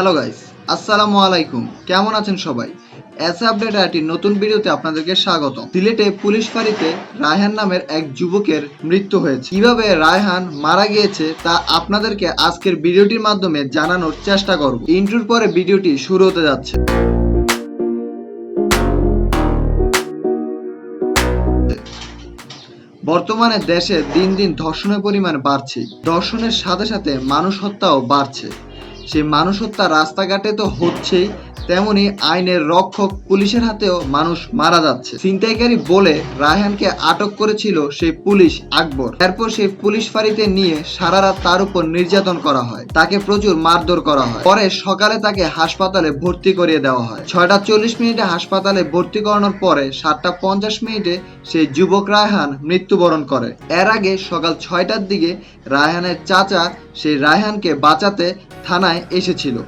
Hello guys আসসালামু আলাইকুম কেমন আছেন সবাই? এস আপডেট আইটির নতুন ভিডিওতে আপনাদেরকে স্বাগত সিলেটে পুলিশ ফাঁড়িতে রায়হান নামের এক যুবকের মৃত্যু হয়েছে। কীভাবে রায়হান মারা গিয়েছে তা আপনাদেরকে আজকের ভিডিওটির মাধ্যমে জানানোর চেষ্টা করব। ইন্ট্রোর পরে ভিডিওটি শুরু হতে যাচ্ছে। বর্তমানে দেশে দিন দিন ধর্ষণের পরিমাণ বাড়ছে। ধর্ষণের সাথে সাথে মানুষ হত্যাও বাড়ছে। সেই মানুষ হত্যা রাস্তাঘাটে তো হচ্ছেই। তেমনি আইনের রক্ষক পুলিশের হাতেও মানুষ মারা যাচ্ছে। ছিনতাইকারী বলে রায়হানকে আটক করেছিল সেই পুলিশ আকবর। এরপর সেই পুলিশ ফাঁড়িতে নিয়ে সারা রাত তার উপর নির্যাতন করা হয়। তাকে প্রচুর মারধর করা হয়। পরে সকালে তাকে হাসপাতালে ভর্তি করিয়ে দেওয়া হয়। ছয়টা চল্লিশ মিনিটে হাসপাতালে ভর্তি করানোর পরে সাতটা পঞ্চাশ মিনিটে সেই যুবক রায়হান মৃত্যুবরণ করে। এর আগে সকাল ছয়টার দিকে রায়হানের চাচা সেই রায়হানকে বাঁচাতে থানায় এসেছিল।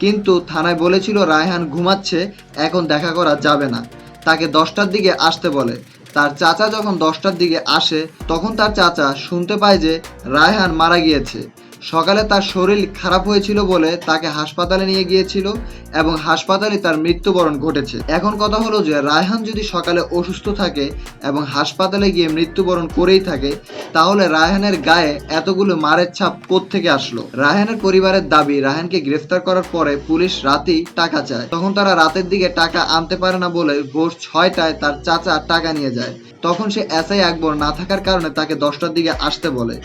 কিন্তু থানায় বলেছিল রায়হান ঘুমাচ্ছে, এখন দেখা করা যাবে না। তাকে দশটার দিকে আসতে বলে। তার চাচা যখন দশটার দিকে আসে, তখন তার চাচা শুনতে পায় যে রায়হান মারা গিয়েছে। সকালে তার শরীর খারাপ হয়েছিল বলে তাকে হাসপাতালে নিয়ে গিয়েছিল এবং হাসপাতালে তার মৃত্যুবরণ ঘটেছে। এখন কথা হলো যে রায়হান যদি সকালে অসুস্থ থাকে এবং হাসপাতালে গিয়ে মৃত্যুবরণ করেই থাকে, তাহলে রায়হানের গায়ে এতগুলো মারের ছাপ থেকে আসলো? রায়হানের পরিবারের দাবি, রায়হানকে গ্রেফতার করার পরে পুলিশ রাতেই টাকা চায়। তখন তারা রাতের দিকে টাকা আনতে পারে না বলে ভোর ছয়টায় তার চাচা টাকা নিয়ে যায়। তখন সে এসআই আকবর না থাকার কারণে তাকে দশটার দিকে আসতে বলে।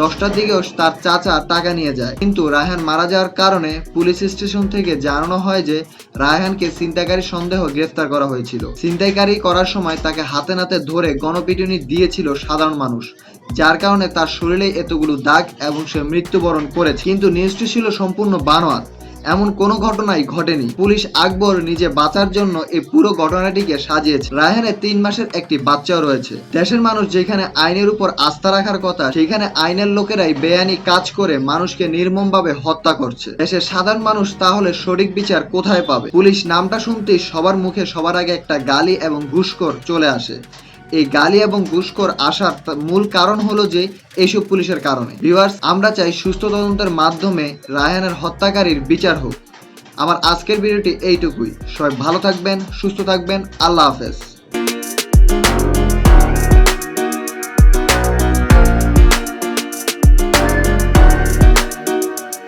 দশটার দিকেও তার চাচা টাকা নিয়ে যায়। কিন্তু রায়হান মারা যাওয়ার কারণে পুলিশ স্টেশন থেকে জানানো হয় যে, রায়হানকে ছিনতাইকারী সন্দেহ গ্রেফতার করা হয়েছিল। ছিনতাইকারী করার সময় তাকে হাতে নাতে ধরে গণপিটুনি দিয়েছিল সাধারণ মানুষ, যার কারণে তার শরীরে এতগুলো দাগ এবং সে মৃত্যুবরণ করেছে। কিন্তু নিউজটি ছিল সম্পূর্ণ বানোয়াট। এমন কোনো ঘটনাই ঘটেনি। পুলিশ আকবর নিজে বাঁচার জন্য এই পুরো ঘটনাটিকে সাজিয়েছে। রায়হানের তিন মাসের একটি বাচ্চাও রয়েছে। দেশের মানুষ যেখানে আইনের উপর আস্থা রাখার কথা, সেখানে আইনের লোকেরাই বেআইনি কাজ করে মানুষকে নির্মমভাবে হত্যা করছে। দেশের সাধারণ মানুষ তাহলে সঠিক বিচার কোথায় পাবে? পুলিশ নামটা শুনতেই সবার মুখে সবার আগে একটা গালি এবং ঘুষখোর চলে আসে। এই গালি এবং ঘুষখোর আসার মূল কারণ হলো যে এইসব পুলিশের কারণে। ভিউয়ার্স, আমরা চাই সুস্থ তদন্তের মাধ্যমে রায়হানের হত্যাকারীর বিচার হোক। আমার আজকের ভিডিওটি এইটুকুই। সবাই ভালো থাকবেন, সুস্থ থাকবেন। আল্লাহ হাফেজ।